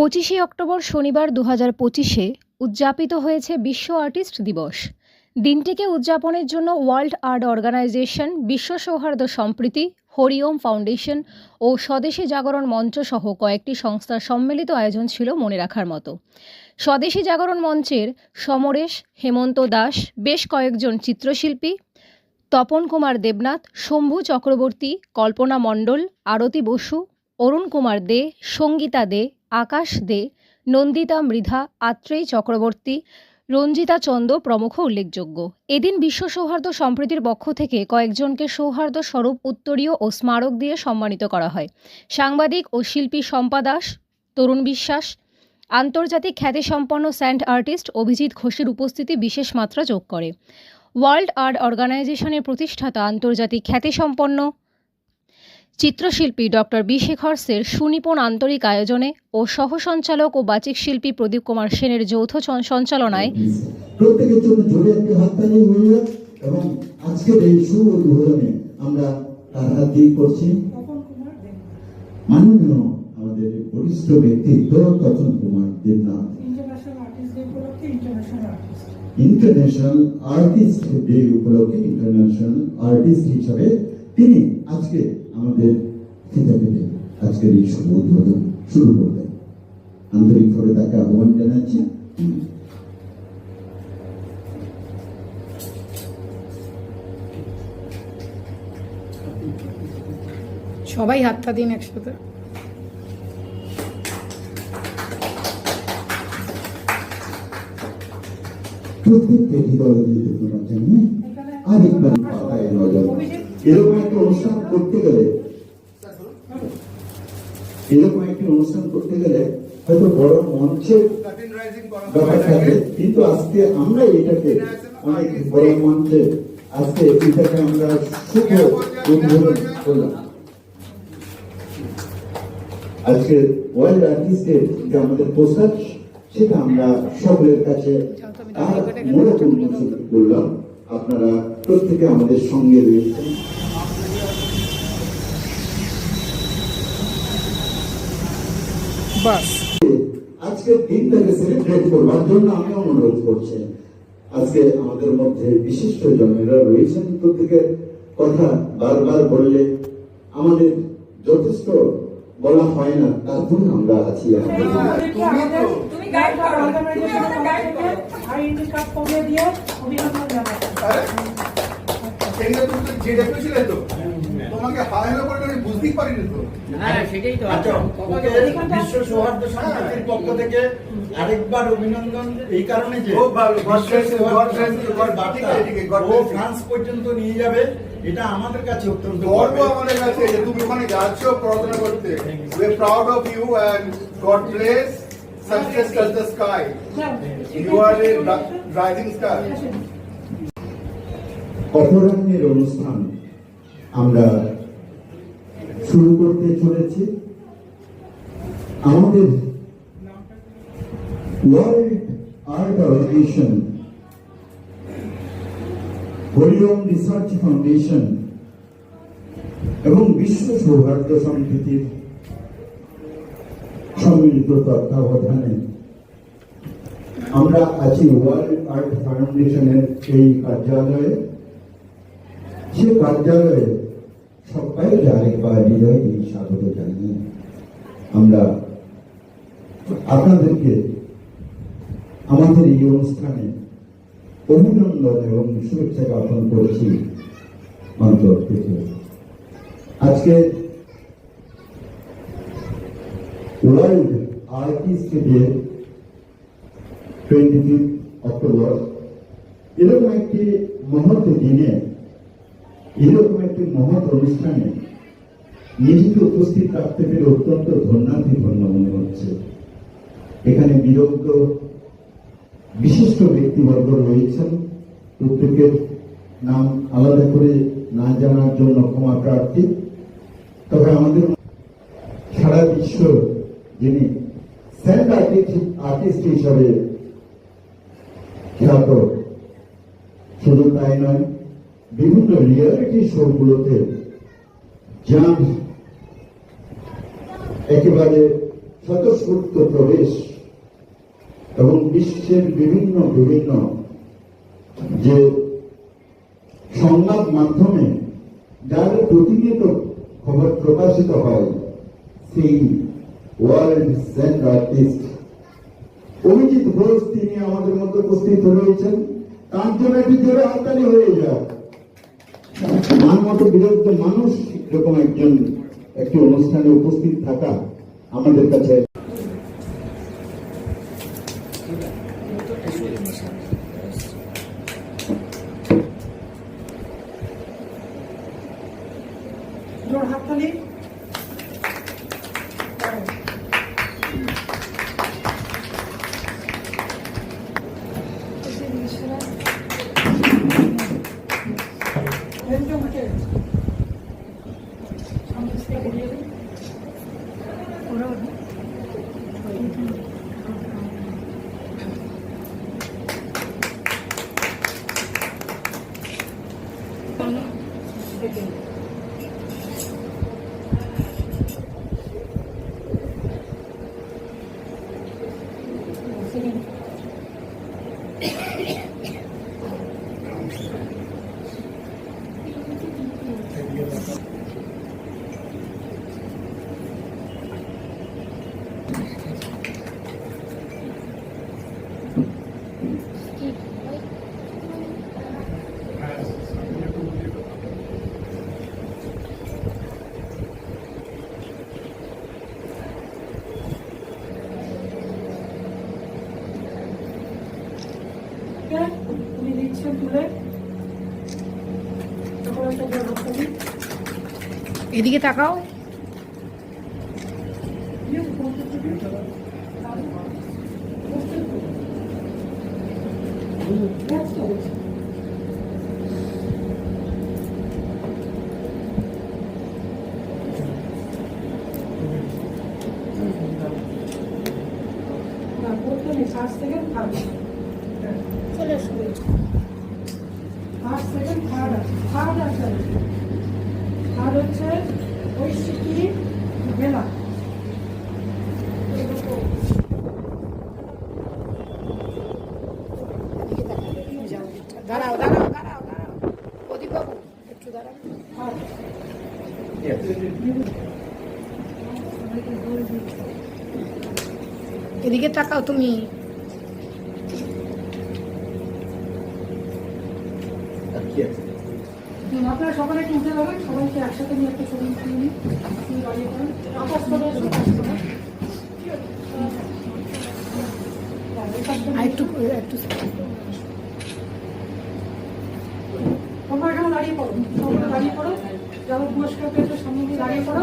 পঁচিশে অক্টোবর শনিবার দু হাজার পঁচিশে উদযাপিত হয়েছে বিশ্ব আর্টিস্ট দিবস। দিনটিকে উদযাপনের জন্য ওয়ার্ল্ড আর্ট অর্গানাইজেশন, বিশ্ব সৌহার্দ্য সম্প্রীতি, হরিওম ফাউন্ডেশন ও স্বদেশী জাগরণ মঞ্চ সহ কয়েকটি সংস্থার সম্মিলিত আয়োজন ছিল মনে রাখার মতো। স্বদেশী জাগরণ মঞ্চের সমরেশ, হেমন্ত দাস, বেশ কয়েকজন চিত্রশিল্পী, তপন কুমার দেবনাথ, শম্ভু চক্রবর্তী, কল্পনা মণ্ডল, আরতি বসু, অরুণ কুমার দে, সঙ্গীতা দে আকাশ দে, নন্দিতা মৃধা, আত্রেয় চক্রবর্তী, রঞ্জিতা চন্দ প্রমুখ উল্লেখযোগ্য। এদিন বিশ্ব সৌহার্দ্য সম্প্রীতির পক্ষ থেকে কয়েকজনকে সৌহার্দ্য স্বরূপ উত্তরীয় ও স্মারক দিয়ে সম্মানিত করা হয়। সাংবাদিক ও শিল্পী শম্পা দাস, তরুণ বিশ্বাস, আন্তর্জাতিক খ্যাতিসম্পন্ন স্যান্ড আর্টিস্ট অভিজিৎ ঘোষের উপস্থিতি বিশেষ মাত্রা যোগ করে। ওয়ার্ল্ড আর্ট অর্গানাইজেশনের প্রতিষ্ঠাতা আন্তর্জাতিক খ্যাতিসম্পন্ন চিত্রশিল্পী ডক্টর বি শেখর সের সুনিপুণ আন্তরিক আয়োজনে ও সহসঞ্চালক ও বাচিক শিল্পী প্রদীপ কুমার সেনের যৌথ সঞ্চালনায় প্রত্যেকের জন্য জোরে একটি হাততালি হইল এবং আজকের এই শুভ উদ্বোধনে আমরা তার দিয়ে করছি। মাননীয় আমাদের বরিষ্ঠ ব্যক্তিত্ব Tapan Kumar Debnath. International artist day উপলক্ষে international artist. International artist day উপলক্ষে ইন্টারন্যাশনাল আর্টিস্ট হিসাবে তিনি আজকে আমাদের কেটে আজকের এই শুভ উদ্বোধন শুরু করবেন। আন্তরিকভাবে তাকে আহ্বান জানাচ্ছি। সবাই হাতটা দিন একসাথে। প্রত্যেককে হৃদয় দিয়ে ধন্যবাদ জানিয়ে আরেকবার পাতায় নজর এরকম একটা অনুষ্ঠান করতে গেলে, এরকম একটি অনুষ্ঠান করতে গেলে হয়তো বড় মঞ্চের ব্যাপার থাকে কিন্তু আজকে আমরা এটাকে অনেক বড় মঞ্চে, আজকে এটাকে আমরা শুভ উদ্বোধন করলাম। আজকে ওয়ার্ল্ড আর্টিস্টের যে আমাদের পোশাক সেটা আমরা সকলের কাছে আর উন্মোচন করলাম। আপনারা প্রত্যেকে আমাদের সঙ্গে রয়েছে। আজকের দিনটাকে সেলিব্রেট করবার জন্য আমি অনুরোধ করছি। আজকে আমাদের মধ্যে বিশিষ্ট জনেরা রয়েছেন প্রত্যেকের কথা বারবার বললে আমাদের যথেষ্ট বলা হয় না তার জন্য আমরা আছি আর দিয়ে অভিনন্দন জানাচ্ছি সেদিন তুমি তো যে ডেপুটেছিলে তো। তোমাকে হাওয়া করে আমি বুঝতেই পারিনি তো। হ্যাঁ সেটাই তো। আচ্ছা বিশ্ব সৌহার্দ্য সমিতির পক্ষ থেকে আরেকবার অভিনন্দন এই কারণে যে খুব ভালো, God বিশ্ব bless you, God Souhardya bless you, God- বার্তা ঠিক আছে, ঠিক আছে, God ও ফ্রান্স পর্যন্ত নিয়ে যাবে এটা আমাদের কাছে অত্যন্ত গর্ব। আমাদের কাছে যে তুমি ওখানে যাচ্ছ পড়াশোনা করতে। We are proud of you and God bless success touch the sky you are a rising star অপরাহ্নের অনুষ্ঠান আমরা শুরু করতে চলেছি। আমাদের world art organisation Hariom research foundation এবং বিশ্ব সৌহার্দ্য সম্প্রীতির সম্মিলিত তত্ত্বাবধানে আমরা আছি ওয়ার্ল্ড আর্ট ফাউন্ডেশনের এই কার্যালয়ে। সে কার্যালয়ে সবাইকে আরেকবার হৃদয় দিয়ে স্বাগত জানিয়ে। আমরা আপনাদেরকে আমাদের এই অনুষ্ঠানে অভিনন্দন এবং শুভেচ্ছা জ্ঞাপন করছি অন্তর থেকে আজকে world artist day twenty fifth October, এরকম একটি মহৎ দিনে এরকম একটি মহৎ অনুষ্ঠানে নিজেকে উপস্থিত থাকতে পেরে অত্যন্ত ধন্যার্থী ধন্য মনে হচ্ছে। এখানে বিরক্ত বিশিষ্ট ব্যক্তিবর্গ রয়েছেন। প্রত্যেকের নাম আলাদা করে না জানার জন্য ক্ষমা প্রার্থী। তবে আমাদের সারা বিশ্ব যিনি স্যান্ড আর্টিস্ট হিসাবে খ্যাত। শুধু তাই নয় বিভিন্ন রিয়ালিটি শোগুলোতে যান। একেবারে স্বতঃস্ফূর্ত প্রবেশ এবং বিশ্বের বিভিন্ন বিভিন্ন যে সংবাদ মাধ্যমে যার প্রতিনিয়ত খবর প্রকাশিত হয়, সেই world sand artist. Abhijit Ghosh তিনি আমাদের মধ্যে উপস্থিত রয়েছেন। তার জন্য একটি জোরে হাততালি হয়ে যাক মানমত বিরুদ্ধ মানুষ এরকম একজন একটি অনুষ্ঠানে উপস্থিত থাকা আমাদের কাছে জোর হাততালি একদমকে সামনে থেকে ঘুরিয়ে দিন ওকে তুমি দিচ্ছেন তুলে তখন একটা জোর হাততালি এদিকে তাকাও। না করতে এদিকে তাকাও তুমি। আপনারা একটু উঠে যাবেন সবাইকে একসাথে নিয়ে একটা ছবি তুলে নিই দাঁড়িয়ে একটু একটু তোমরা এখানে পড়ো। তোমরা দাঁড়িয়ে পড়ো। যারা পুরস্কার পেয়েছ সামনে দিয়ে দাঁড়িয়ে পড়ো।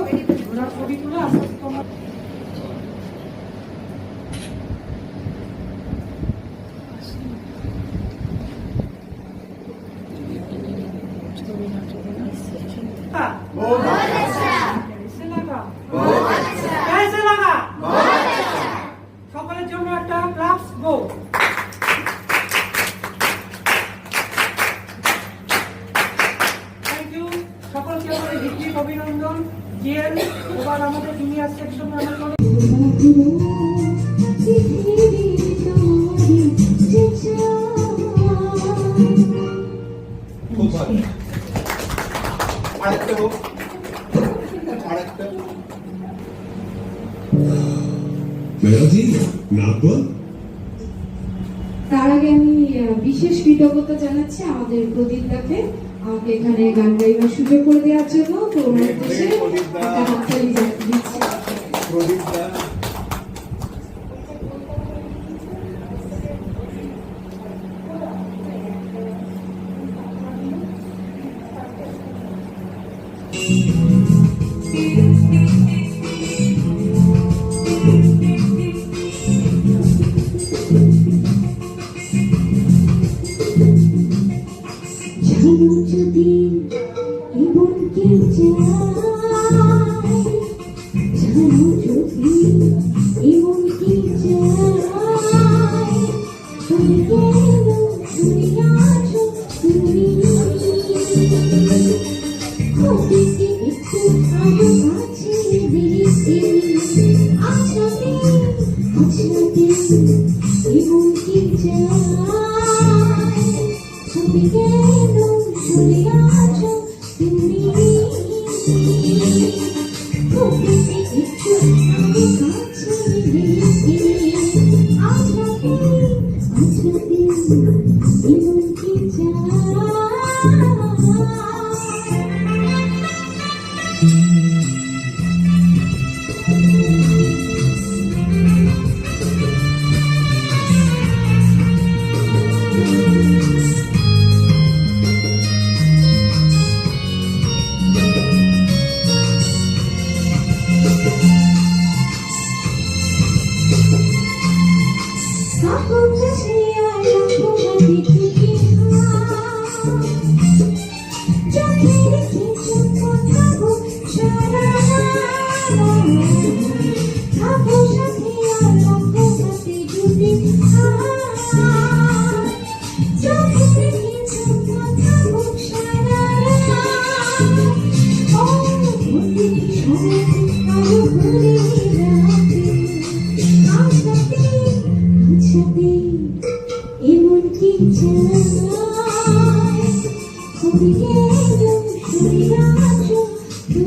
ওরা ছবি তুলে আস্তে আস্তে তোমরা আমাদের প্রদীপদাকে আমাকে এখানে গান গাইবার সুযোগ করে দেওয়ার জন্য। তো ওনার উদ্দেশ্যে একটা হাততালি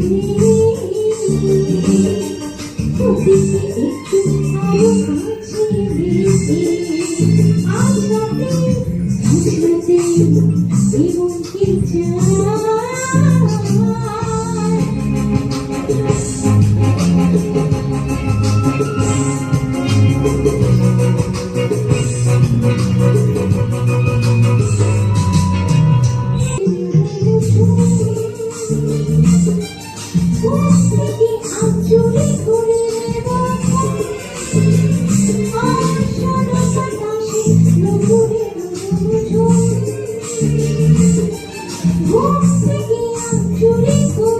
তুমি Whoopsie, I'm truly so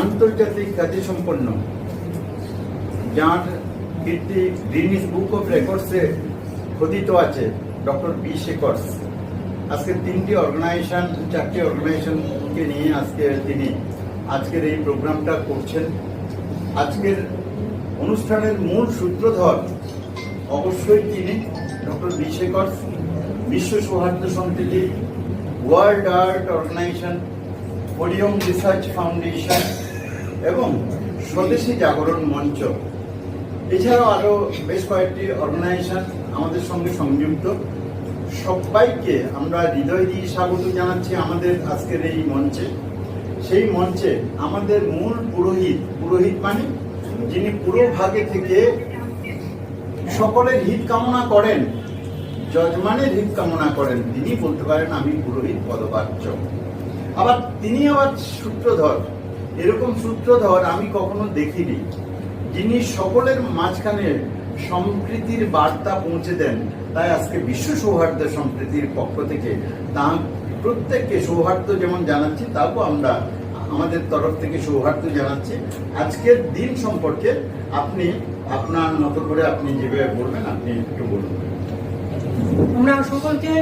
আন্তর্জাতিক খ্যাতিসম্পন্ন যার কীর্তি গ্রিনিস বুক অফ রেকর্ডসে খোদিত আছে, ডক্টর বি শেখর্স আজকে তিনটি অর্গানাইজেশন চারটি অর্গানাইজেশনকে নিয়ে আজকে তিনি আজকের এই প্রোগ্রামটা করছেন। আজকের অনুষ্ঠানের মূল সূত্রধর অবশ্যই তিনি, ডক্টর বি শেখর্স বিশ্ব সৌহার্দ্য সমিতি world art organisation Hariom research foundation এবং স্বদেশী জাগরণ মঞ্চ। এছাড়াও আরও বেশ কয়েকটি অর্গানাইজেশন আমাদের সঙ্গে সংযুক্ত। সবাইকে আমরা হৃদয় দিয়ে স্বাগত জানাচ্ছি আমাদের আজকের এই মঞ্চে। সেই মঞ্চে আমাদের মূল পুরোহিত পুরোহিত মানে যিনি পুরো ভাগে থেকে সকলের হিত কামনা করেন, যজমানের হিত কামনা করেন, তিনি বলতে পারেন আমি পুরোহিত পদবাচ্য আবার তিনি আবার সূত্রধর। এরকম সূত্রধর আমি কখনো দেখিনি। যিনি সকলের মাঝখানে সম্প্রীতির বার্তা পৌঁছে দেন, তাই আজকে বিশ্ব সৌহার্দ্য সম্প্রীতির পক্ষ থেকে তা প্রত্যেককে সৌহার্দ্য যেমন জানাচ্ছি তাও আমরা আমাদের তরফ থেকে সৌহার্দ্য জানাচ্ছি। আজকের দিন সম্পর্কে আপনি আপনার মতো করে আপনি যেভাবে বলবেন, আপনি একটু বলুন। আমরা সকলকে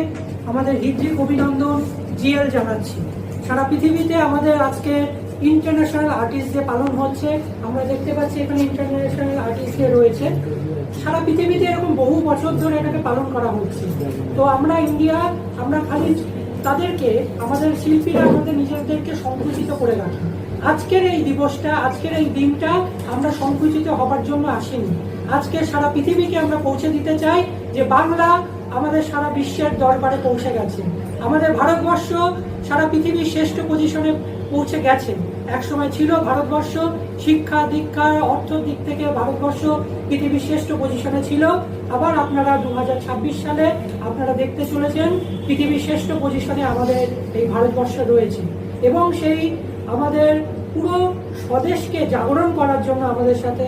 আমাদের হৃদ্রিক অভিনন্দন, জিএল জানাচ্ছি। সারা পৃথিবীতে আমাদের আজকে ইন্টারন্যাশনাল আর্টিস্ট যে পালন হচ্ছে, আমরা দেখতে পাচ্ছি এখানে ইন্টারন্যাশনাল আর্টিস্ট রয়েছে। সারা পৃথিবীতে এরকম বহু বছর ধরে এটাকে পালন করা হচ্ছে। তো আমরা ইন্ডিয়া, আমরা খালি তাদেরকে, আমাদের শিল্পীরা, আমাদের নিজেদেরকে সংকুচিত করে রাখি। আজকের এই দিবসটা, আজকের এই দিনটা আমরা সংকুচিত হবার জন্য আসিনি। আজকে সারা পৃথিবীকে আমরা পৌঁছে দিতে চাই যে বাংলা আমাদের সারা বিশ্বের দরবারে পৌঁছে গেছে। আমাদের ভারতবর্ষ সারা পৃথিবীর শ্রেষ্ঠ পজিশনে পৌঁছে গেছে। এক সময় ছিল ভারতবর্ষ, শিক্ষা, দীক্ষা, অর্থ দিক থেকে ভারতবর্ষ পৃথিবীর শ্রেষ্ঠ পজিশনে ছিল। আবার আপনারা দু হাজার ছাব্বিশ সালে আপনারা দেখতে চলেছেন, পৃথিবীর শ্রেষ্ঠ পজিশনে আমাদের এই ভারতবর্ষ রয়েছে। এবং সেই আমাদের পুরো স্বদেশকে জাগরণ করার জন্য আমাদের সাথে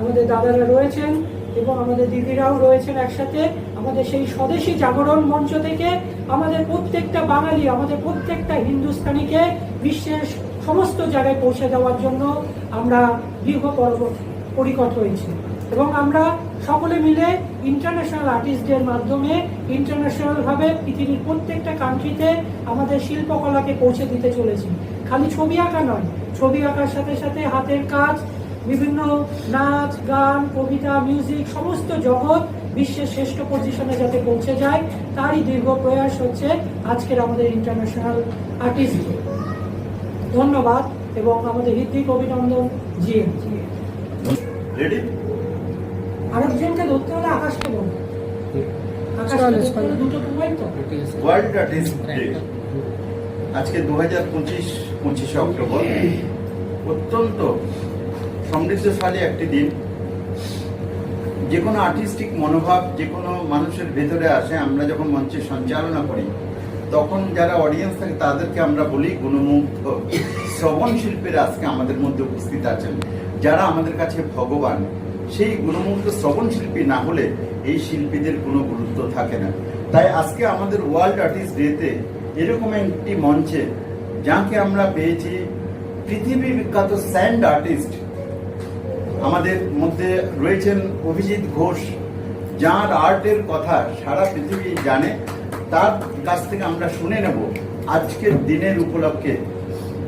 আমাদের দাদারা রয়েছেন এবং আমাদের দিদিরাও রয়েছেন একসাথে। আমাদের সেই স্বদেশী জাগরণ মঞ্চ থেকে আমাদের প্রত্যেকটা বাঙালি, আমাদের প্রত্যেকটা হিন্দুস্তানিকে বিশ্বের সমস্ত জায়গায় পৌঁছে দেওয়ার জন্য আমরা দীর্ঘ পরিকট হয়েছি। এবং আমরা সকলে মিলে ইন্টারন্যাশনাল আর্টিস্টদের মাধ্যমে ইন্টারন্যাশনালভাবে পৃথিবীর প্রত্যেকটা কান্ট্রিতে আমাদের শিল্পকলাকে পৌঁছে দিতে চলেছি। খালি ছবি আঁকা নয়, ছবি আঁকার সাথে সাথে হাতের কাজ, বিভিন্ন নাচ, গান, কবিতা মিউজিক সমস্ত জগৎ বিশ্বের শ্রেষ্ঠ পজিশনে যাতে পৌঁছে যায়, তারই দীর্ঘ প্রয়াস হচ্ছে আজকের আমাদের ইন্টারন্যাশনাল আর্টিস্ট ধন্যবাদ এবং আমাদের হৃদিক অভিনন্দন জি রেডি আরেকজনকে ধরতে হলে আকাশকে বল। আজকে দু হাজার পঁচিশ পঁচিশে অক্টোবর। অত্যন্ত সমৃদ্ধশালী একটি দিন। যে কোনো আর্টিস্টিক মনোভাব যে কোনো মানুষের ভেতরে আসে আমরা যখন মঞ্চে সঞ্চালনা করি তখন যারা অডিয়েন্স থাকে, তাদেরকে আমরা বলি গুণমুগ্ধ শ্রবণ শিল্পীরা আজকে আমাদের মধ্যে উপস্থিত আছেন। যারা আমাদের কাছে ভগবান, সেই গুণমুগ্ধ শ্রবণ শিল্পী না হলে এই শিল্পীদের কোনো গুরুত্ব থাকে না। তাই আজকে আমাদের ওয়ার্ল্ড আর্টিস্ট ডেতে এরকম একটি মঞ্চে, যাকে আমরা পেয়েছি পৃথিবী বিখ্যাত স্যান্ড আর্টিস্ট আমাদের মধ্যে রয়েছেন অভিজিৎ ঘোষ, যার আর্টের কথা সারা পৃথিবী জানে। তার কাছ থেকে আমরা শুনে নেব আজকের দিনের উপলক্ষে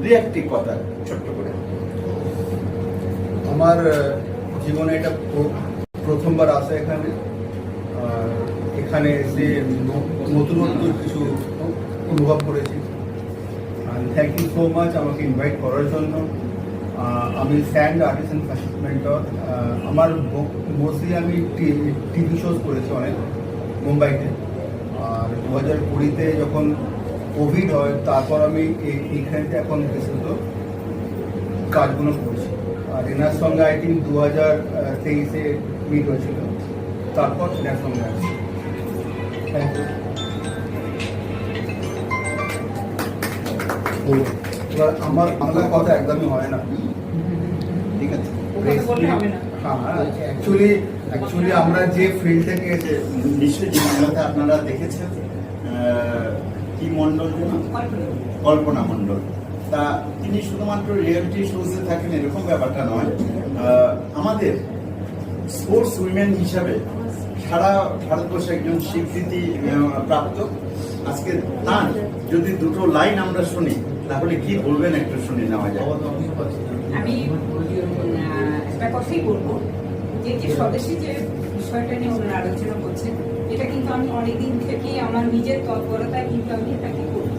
দু একটি কথা ছোট্ট করে আমার জীবনে এটা প্র- প্রথমবার আসা এখানে এখানে এসে নতুনত্ব কিছু অনুভব করেছি থ্যাংক ইউ সো মাচ আমাকে ইনভাইট করার জন্য আমি স্যান্ড আর্টিস্ট ফ্যাশন মেন্টর আমার মোস্টলি আমি টিভি শোজ করেছি অনেক মুম্বাইতে আর দু হাজার কুড়িতে যখন কোভিড হয় তারপর আমি এই- এইখানটা এখন বিশেষত কাজগুলো করছি। আর এনার সঙ্গে আই থিঙ্ক দু হাজার তেইশে মিট হয়েছিল। তারপর এনার সঙ্গে আসছি থ্যাংক ইউ এবার আমার বাংলা কথা একদমই হয় না। ঠিক আছে? হ্যাঁ অ্যাকচুয়ালি অ্যাকচুয়ালি আমরা যে ফিল্ড থেকে নিশ্চয়ই যে বাংলাতে আপনারা দেখেছেন কি মণ্ডল? কল্পনা মণ্ডল। তা তিনি শুধুমাত্র রিয়েলিটি শোজে থাকেন, এরকম ব্যাপারটা নয়। আমাদের স্পোর্টস উইমেন হিসাবে সারা ভারতবর্ষে একজন স্বীকৃতি প্রাপ্ত। আজকে তার যদি দুটো লাইন আমরা শুনি, তাহলে কি বলবেন একটু শুনে নেওয়া যায় আমি একটা কথাই বলব। যে যে স্বদেশী যে বিষয়টা নিয়ে ওনারা আলোচনা করছেন, এটা কিন্তু আমি অনেকদিন থেকেই আমার নিজের তৎপরতায় কিন্তু আমি এটাকে করি।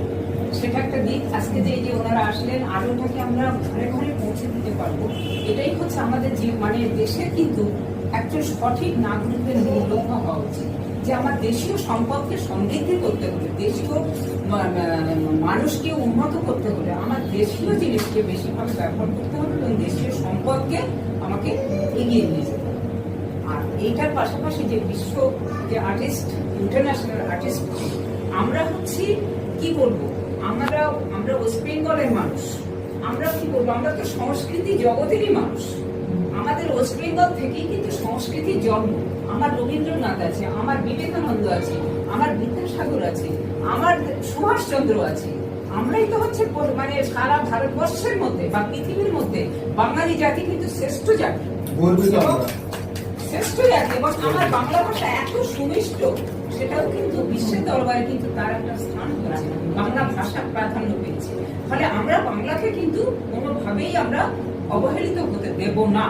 সেটা একটা দিক। আজকে যে এই যে ওনারা আসলেন, আরও ওটাকে আমরা ঘরে ঘরে পৌঁছে দিতে পারব। এটাই হচ্ছে আমাদের যে মানে দেশের কিন্তু একজন সঠিক নাগরিকের লক্ষ্য হওয়া উচিত। যে আমার দেশীয় সম্পদকে সমৃদ্ধি করতে হলে, দেশীয় মানুষকে উন্নত করতে হলে, আমার দেশীয় জিনিসকে বেশিরভাগ ব্যবহার করতে হবে এবং দেশীয় সম্পদকে আমাকে এগিয়ে নিয়ে যেতে এইটার পাশাপাশি যে বিশ্ব যে আর্টিস্ট ইন্টারন্যাশনাল আর্টিস্ট আমরা হচ্ছি কি বলব আমরা আমরা ওয়েস্ট বেঙ্গলের মানুষ। আমরা কি বলব আমরা তো সংস্কৃতি জগতেরই মানুষ। আমাদের ওয়েস্ট বেঙ্গল থেকেই কিন্তু সংস্কৃতির জন্ম। আমার রবীন্দ্রনাথ আছে আমার বিবেকানন্দ আছে আমার বিদ্যাসাগর আছে আমার সুভাষচন্দ্র আছে। আমরাই তো হচ্ছে মানে সারা ভারতবর্ষের মধ্যে বা পৃথিবীর মধ্যে বাঙালি জাতি কিন্তু শ্রেষ্ঠ জাতি। গর্বিত এবং আমরা। বাংলা ভাষা এত সুমিষ্ট, সেটাও কিন্তু বিশ্বের দরবারে কিন্তু তার একটা স্থান হয়েছে বাংলা ভাষা প্রাধান্য পেয়েছে। ফলে আমরা বাংলাকে কিন্তু কোনোভাবেই আমরা অবহেলিত হতে দেব না।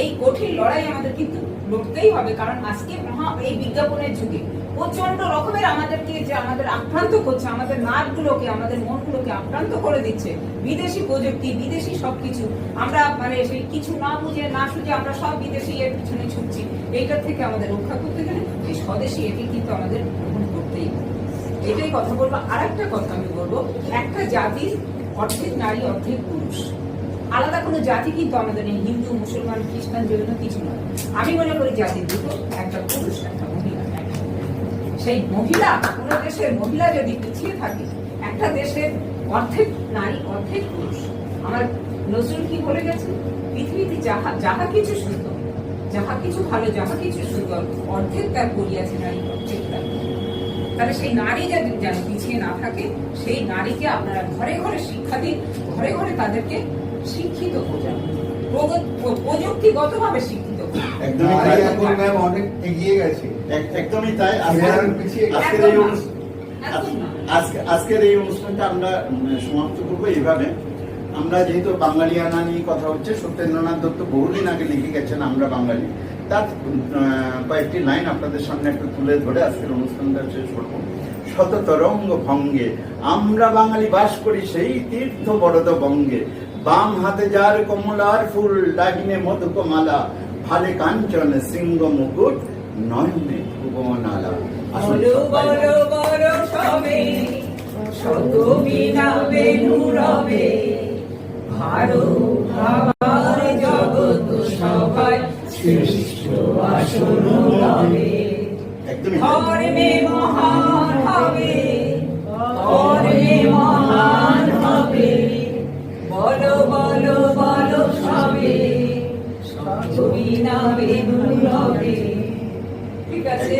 এই কঠিন লড়াই আমাদের কিন্তু লড়তেই হবে, কারণ আজকে মহা এই বিজ্ঞাপনের যুগে প্রচণ্ড রকমের আমাদেরকে যে আমাদের আক্রান্ত করছে, আমাদের নাকগুলোকে আমাদের মনগুলোকে আক্রান্ত করে দিচ্ছে। বিদেশি প্রযুক্তি, বিদেশি সবকিছু। আমরা মানে সেই কিছু না বুঝে, না সুঝে আমরা সব বিদেশি এর পিছনে ছুটছি। এইটার থেকে আমাদের রক্ষা করতে গেলে এই স্বদেশি এটি কিন্তু আমাদের গ্রহণ করতেই এটাই কথা বলব। আর একটা কথা আমি বলব, একটা জাতির অর্ধেক নারী, অর্ধেক পুরুষ। আলাদা কোনো জাতি কিন্তু আমাদের নেই হিন্দু, মুসলমান, খ্রিস্টান, জৈন কিছু নয়। আমি মনে করি জাতি দুটো, একটা পুরুষ, একটা মহিলা। সেই মহিলা, কোনো দেশের মহিলা যদি পিছিয়ে থাকে, একটা দেশের অর্ধেক নারী, অর্ধেক পুরুষ। আমার নজরুল কি বলে গেছে? পৃথিবীতে যাহা যাহা কিছু সুন্দর যাহা কিছু ভালো যাহা কিছু সুন্দর অর্ধেক তার করিয়াছে নারী অর্ধেক তার তাহলে সেই নারী যেন পিছিয়ে না থাকে সেই নারীকে আপনারা ঘরে ঘরে শিক্ষা দিন ঘরে ঘরে তাদেরকে শিক্ষিত বোঝান প্রযুক্তিগত ভাবে শিক্ষিত একদমই তাই। এখন ম্যাম অনেক এগিয়ে গেছে একদমই তাই আজকের এবার পিছিয়ে গেছে। আজকের এই একদম না। অনুষ্ঠান একদম না। আজকে আজকের এই অনুষ্ঠানটা আমরা সমাপ্ত করব এইভাবে আমরা যেহেতু বাঙালিয়ানা নিয়ে কথা হচ্ছে সত্যেন্দ্রনাথ দত্ত বহুদিন আগে লিখে গেছেন আমরা বাঙালি। তার কয়েকটি লাইন আপনাদের সামনে একটু তুলে ধরে আজকের অনুষ্ঠানটা শেষ করব। শত তরঙ্গ ভঙ্গে আমরা বাঙালি বাস করি সেই তীর্থ বরদ বঙ্গে। বাম হাতে যার কমলার ফুল ডাহিনে মধুকমালা ভালে কাঞ্চন সিংহ মুকুট নয়নে ভুবনালা। সবে শত বিনা বেনু রবে ভারো ভাবার জগৎ সবাই সৃষ্ট আসন রবে ধর্মে মহান হবে ধর্মে মহান হবে বলো বলো বলো সবে বিনা বেনু রবে ঠিক আছে